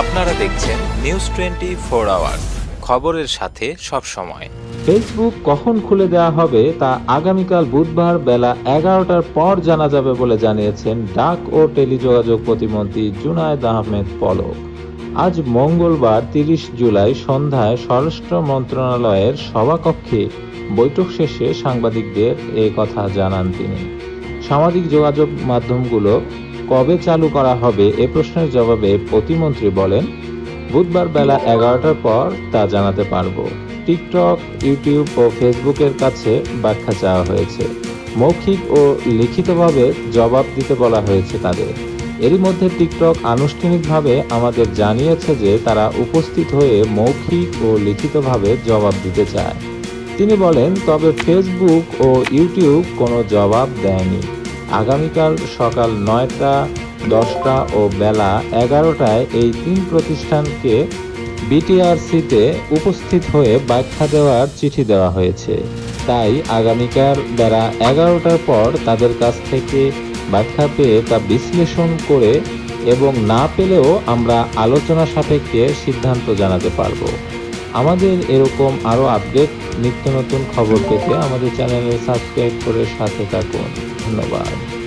আপনারা দেখছেন news twenty four hour খবরের সাথে সব সময়। ফেসবুক কখন খুলে দেওয়া হবে তা আগামীকাল বুধবার বেলা এগারোটার পর জানা যাবে বলে জানিয়েছেন ডাক ও টেলিযোগাযোগ প্রতিমন্ত্রী জুনায়দ আহমেদ পলক। আজ মঙ্গলবার তিরিশ জুলাই সন্ধ্যায় স্বরাষ্ট্র মন্ত্রণালয়ের সভাকক্ষে বৈঠক শেষে সাংবাদিকদের এ কথা জানান তিনি। সামাজিক যোগাযোগ মাধ্যমগুলো কবে চালু করা হবে এ প্রশ্নের জবাবে প্রতিমন্ত্রী বলেন, বুধবার বেলা এগারোটার পর তা জানাতে পারব। টিকটক, ইউটিউব ও ফেসবুকের কাছে ব্যাখ্যা চাওয়া হয়েছে। মৌখিক ও লিখিতভাবে জবাব দিতে বলা হয়েছে তাদের। এরই মধ্যে টিকটক আনুষ্ঠানিকভাবে আমাদের জানিয়েছে যে তারা উপস্থিত হয়ে মৌখিক ও লিখিতভাবে জবাব দিতে চায়। তিনি বলেন, তবে ফেসবুক ও ইউটিউব কোনো জবাব দেয়নি। আগামীকাল সকাল নয়টা, দশটা ও বেলা এগারোটায় এই তিন প্রতিষ্ঠানকে বিটিআরসিতে উপস্থিত হয়ে ব্যাখ্যা দেওয়ার চিঠি দেওয়া হয়েছে। তাই আগামীকাল বেলা এগারোটার পর তাদের কাছ থেকে ব্যাখ্যা পেয়ে তা বিশ্লেষণ করে এবং না পেলেও আমরা আলোচনা সাপেক্ষে সিদ্ধান্ত জানাতে পারব। আমাদের এরকম আরও আপডেট নিত্য নতুন খবর পেতে আমাদের চ্যানেলে সাবস্ক্রাইব করে সাথে থাকুন। ধন্যবাদ।